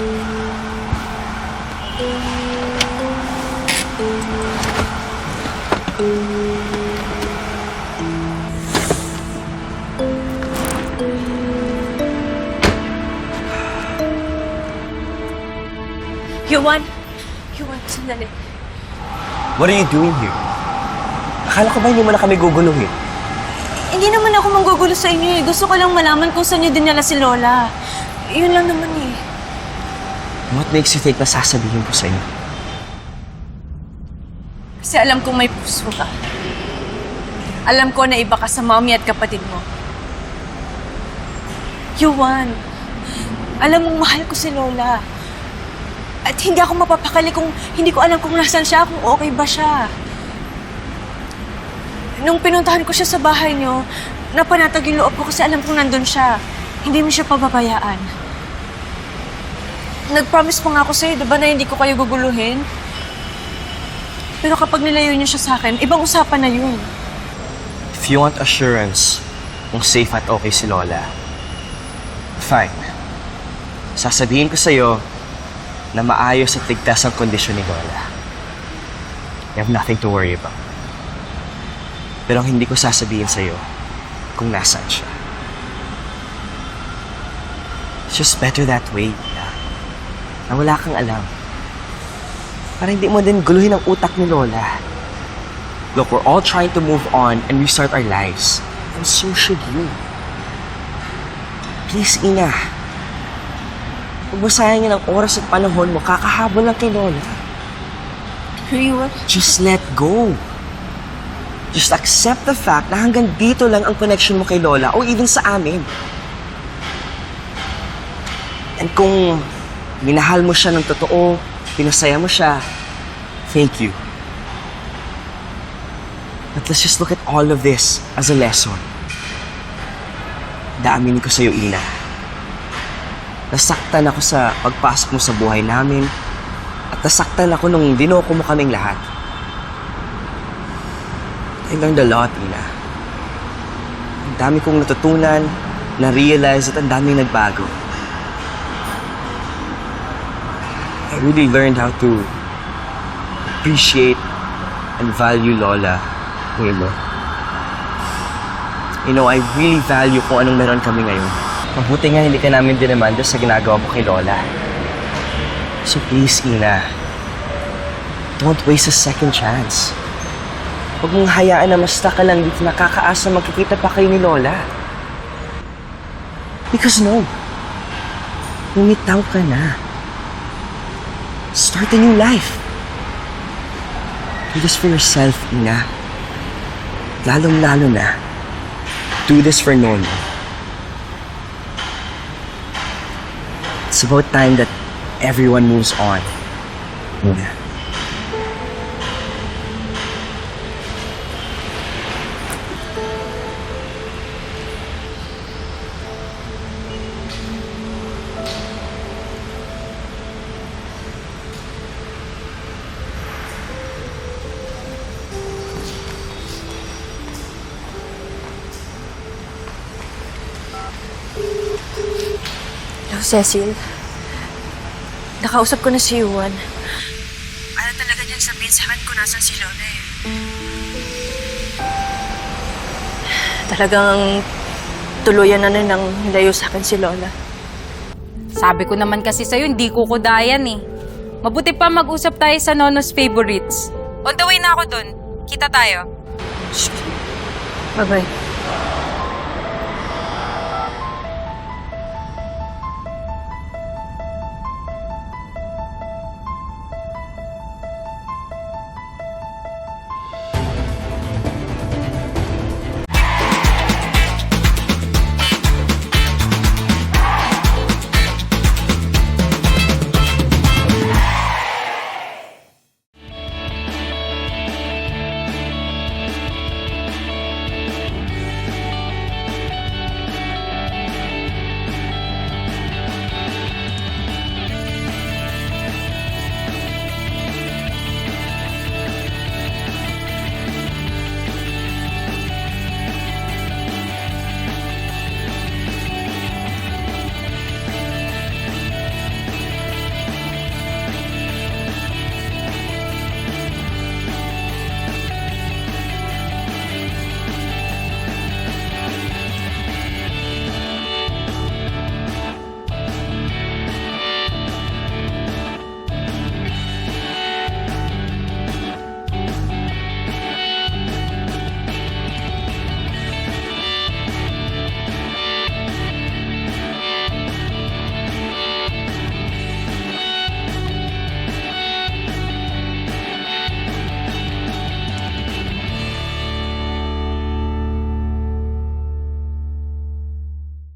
Yuan! Yuan, sandali. What are you doing here? Akala ko ba hindi mo na kami guguluhin? Hindi naman ako manggugulo sa inyo eh. Gusto ko lang malaman kung saan niyo dinala si Lola. Yun lang naman eh. What makes you think na sasabihin ko sa'yo? Kasi alam kong may puso ka. Alam ko na iba ka sa mommy at kapatid mo. Yuan, alam mong mahal ko si Lola. At hindi ako mapapakali kung hindi ko alam kung nasan siya, kung okay ba siya. Nung pinuntahan ko siya sa bahay niyo, napanatag yung loob ko kasi alam kong nandun siya. Hindi mo siya pababayaan. Nag-promise pa nga ako sa'yo, di ba, na hindi ko kayo guguluhin? Pero kapag nilayo niyo siya sa akin, ibang usapan na yun. If you want assurance kung safe at okay si Lola, fine. Sasabihin ko sa'yo na maayos at ligtas ang kondisyon ni Lola. You have nothing to worry about. Pero ang hindi ko sasabihin sa'yo kung nasaan siya. It's just better that way. Na wala kang alam. Para hindi mo din guluhin ang utak ni Lola. Look, we're all trying to move on and restart our lives. And so should you. Please, Ina. Huwag mo sayangin ang oras at panahon mo, kakahabol lang kay Lola. Yuan? Just let go. Just accept the fact na hanggang dito lang ang connection mo kay Lola o even sa amin. And kung minahal mo siya ng totoo, pinasaya mo siya, thank you. But let's just look at all of this as a lesson. Daamin ko sa'yo, Ina. Nasaktan ako sa pagpasok mo sa buhay namin at nasaktan ako nung dinoko mo kaming lahat. I learned a lot, Ina. Ang dami kong natutunan, na-realize at ang daming nagbago. Really learned how to appreciate and value Lola ngayon mo. You know, I really value kung anong meron kami ngayon. Mabuti nga hindi ka namin dinamanda sa ginagawa mo kay Lola. So please, Ina, don't waste a second chance. Huwag mong hayaan na basta ka lang dito nakakaasa magkikita pa kayo ni Lola. Because no, lumitaw ka na. Start a new life. Do this for yourself, Ina. Lalong-lalo na, do this for Nono. It's about time that everyone moves on. Ina. Hello, Cecil. Nakausap ko na si Yuan. Para talaga niyang sabihin sa akin kung nasan si Lola eh. Talagang tuluyan na na nang layo sa akin si Lola. Sabi ko naman kasi sa'yo, hindi ko kudayan eh. Mabuti pa mag-usap tayo sa Nono's Favorites. On the way na ako dun. Kita tayo. Bye-bye.